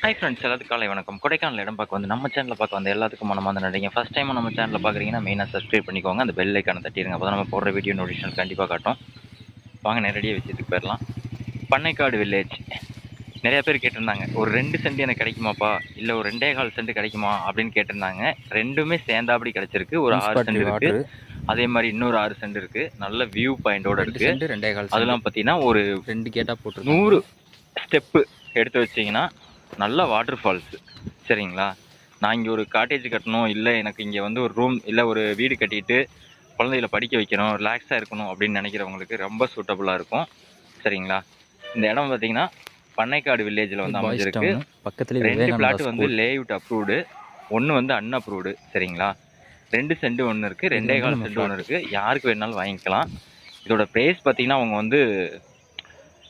Hi friends எல்லாத்துக்கும் காலை வணக்கம். கொடைக்கானல் இடம் பார்க்க வந்து நம்ம சேனலில் பார்க்க வந்து எல்லாத்துக்கும் மனம் வந்து நடிங்க ஃபஸ்ட் டைம் நம்ம சேனலில் பார்க்குறீங்கன்னா மெயினாக சப்ஸ்கிரைப் பண்ணிக்கோங்க. அந்த பெல் ஐக்கான தட்டிடுங்க. அப்போ நம்ம போடுற வீடியோ நோட்டிஃபிகேஷன் கண்டிப்பாக காட்டும். வாங்க நேரடியாக விஷயத்துக்கு போயிடலாம். பண்ணைக்காடு வில்லேஜ் நிறைய பேர் கேட்டிருந்தாங்க ஒரு ரெண்டு சென்ட் எனக்கு கிடைக்குமாப்பா? இல்லை ஒரு ரெண்டே கால் சென்ட் கிடைக்குமா? அப்படின்னு கேட்டிருந்தாங்க. ரெண்டுமே சேர்ந்தாப்படி கிடைச்சிருக்கு. ஒரு ஆறு சென்ட் இருக்கு. அதே மாதிரி இன்னொரு ஆறு சென்ட் இருக்கு. நல்ல வியூ பாயிண்டோட ரெண்டு இருக்கு. சென்ட் ரெண்டே கால் அதெல்லாம் பார்த்தீங்கன்னா ஒரு ரெண்டு கேட்டா போட்டு நூறு ஸ்டெப்பு எடுத்து வச்சிங்கன்னா நல்ல வாட்டர் ஃபால்ஸு சரிங்களா? நான் இங்கே ஒரு காட்டேஜ் கட்டணும் இல்லை எனக்கு இங்கே வந்து ஒரு ரூம் இல்லை ஒரு வீடு கட்டிட்டு குழந்தைகளை படிக்க வைக்கணும் ரிலாக்ஸாக இருக்கணும் அப்படின்னு நினைக்கிறவங்களுக்கு ரொம்ப சூட்டபுளாக இருக்கும். சரிங்களா? இந்த இடம் பார்த்தீங்கன்னா பண்ணைக்காடு வில்லேஜில் வந்து அமைஞ்சிருக்கு. பக்கத்துல ரெண்டு பிளாட் வந்து லேஅவுட் அப்ரூவ்டு ஒன்று வந்து அன்அப்ரூவ்டு சரிங்களா? ரெண்டு சென்ட் ஒன்று இருக்குது ரெண்டே கால் சென்ட் ஒன்று இருக்குது யாருக்கு வேணாலும் வாங்கிக்கலாம். இதோட ப்ரைஸ் பார்த்தீங்கன்னா அவங்க வந்து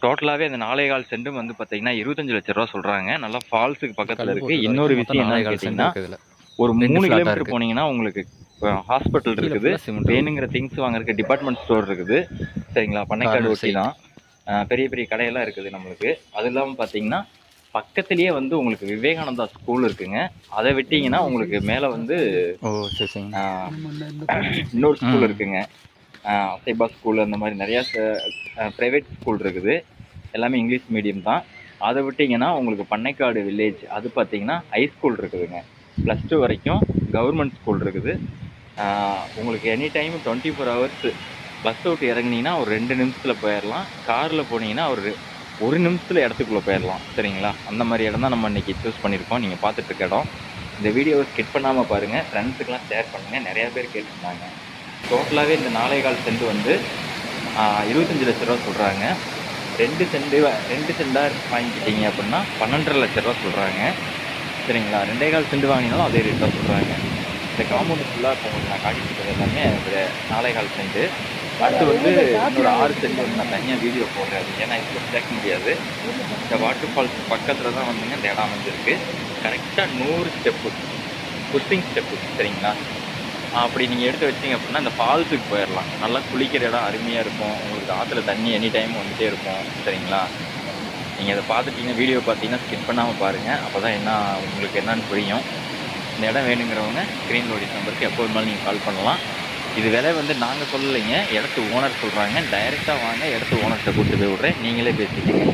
டோட்டலாகவே அந்த நாலே கால் சென்டும் வந்து பார்த்தீங்கன்னா இருபத்தஞ்சு லட்ச ரூபா சொல்கிறாங்க நல்லா ஃபால்ஸுக்கு பக்கத்தில் இருக்குது இன்னொரு விஷயம் என்ன கேட்டிங்கன்னா ஒரு மூணு கிலோமீட்டர் இருக்கு. போனீங்கன்னா உங்களுக்கு ஹாஸ்பிட்டல் இருக்குது. வேணுங்கிற திங்ஸ் வாங்குறதுக்கு டிபார்ட்மெண்ட் ஸ்டோர் இருக்குது. சரிங்களா? பண்ணைக்காடு ஒட்டி தான். பெரிய பெரிய கடையெல்லாம் இருக்குது நம்மளுக்கு. அது இல்லாமல் பார்த்தீங்கன்னா பக்கத்துலேயே வந்து உங்களுக்கு விவேகானந்தா ஸ்கூல் இருக்குங்க. அதை விட்டீங்கன்னா உங்களுக்கு மேலே வந்து இன்னொரு ஸ்கூல். இருக்குங்க. அசைபா ஸ்கூல் அந்த மாதிரி நிறையா ப்ரைவேட் ஸ்கூல் இருக்குது. எல்லாமே இங்கிலீஷ் மீடியம் தான். அதை விட்டீங்கன்னா உங்களுக்கு பண்ணைக்காடு வில்லேஜ் அது பார்த்தீங்கன்னா ஹை ஸ்கூல் இருக்குதுங்க. ப்ளஸ் டூ வரைக்கும் கவர்மெண்ட் ஸ்கூல் இருக்குது. உங்களுக்கு any time twenty four hours bus விட்டு இறங்குனீங்கன்னா ஒரு ரெண்டு நிமிஷத்தில் போயிடலாம் காரில் போனீங்கன்னா ஒரு ஒரு நிமிஷத்தில் இடத்துக்குள்ளே போயிடலாம் சரிங்களா? அந்த மாதிரி இடம் தான் நம்ம இன்றைக்கி சூஸ் பண்ணியிருக்கோம். நீங்கள் பார்த்துட்டு இருக்க இடம். இந்த வீடியோவை ஸ்கிட் பண்ணாமல் பாருங்கள் ஃப்ரெண்ட்ஸுக்கெலாம் ஷேர் பண்ணுங்கள் நிறையா பேர் கேட்டிருந்தாங்க. டோட்டலாகவே இந்த நாலே கால் சென்ட் வந்து இருபத்தஞ்சு லட்ச ரூபா சொல்கிறாங்க ரெண்டு செண்டு ரெண்டு செண்டாக வாங்கிக்கிட்டீங்க அப்படின்னா பன்னெண்டரை லட்ச ரூபா சொல்கிறாங்க சரிங்களா? ரெண்டே கால் செண்டு வாங்கினாலும் அதே ரேட் தான் சொல்கிறாங்க இந்த காம்பவுண்ட் ஃபுல்லாக இப்போ உங்களுக்கு நான் காட்டிட்டு எல்லாமே ஒரு நாலே கால் செண்டு. அடுத்து வந்து இன்னொரு ஆறு செண்டு வந்து நான் தனியாக வீடியோ போடுறேன் ஏன்னா இப்போ சேர்க்க முடியாது. இந்த வாட்டர் ஃபால்ஸ் பக்கத்தில் தான் வந்துங்க இந்த இடம் அமைஞ்சிருக்கு. கரெக்டாக நூறு ஸ்டெப்பு புஷ்டிங் ஸ்டெப்பு சரிங்களா? அப்படி நீங்கள் எடுத்து வச்சீங்க அப்படின்னா இந்த ஃபால்ஸுக்கு போயிடலாம் நல்லா குளிக்கிற இடம் அருமையாக இருக்கும். உங்களுக்கு ஆற்றுல தண்ணி எனி டைம் வந்துகிட்டே இருக்கும். சரிங்களா? நீங்கள் அதை பார்த்துட்டிங்கன்னா வீடியோ பார்த்தீங்கன்னா ஸ்கிப் பண்ணாமல் பாருங்கள் அப்போ தான் என்ன உங்களுக்கு என்னன்னு புரியும். இந்த இடம் வேணுங்கிறவங்க ஸ்க்ரீன் லோடிஸ் நம்பருக்கு எப்போ வேணாலும் நீங்கள் கால் பண்ணலாம். இது விலை வந்து நாங்கள் சொல்லலைங்க. இடத்து ஓனர் சொல்கிறாங்க டைரெக்டாக வாங்க இடத்து ஓனர்கிட்ட கூப்பிட்டு போய் விட்றேன். நீங்களே பேசிக்கிங்க.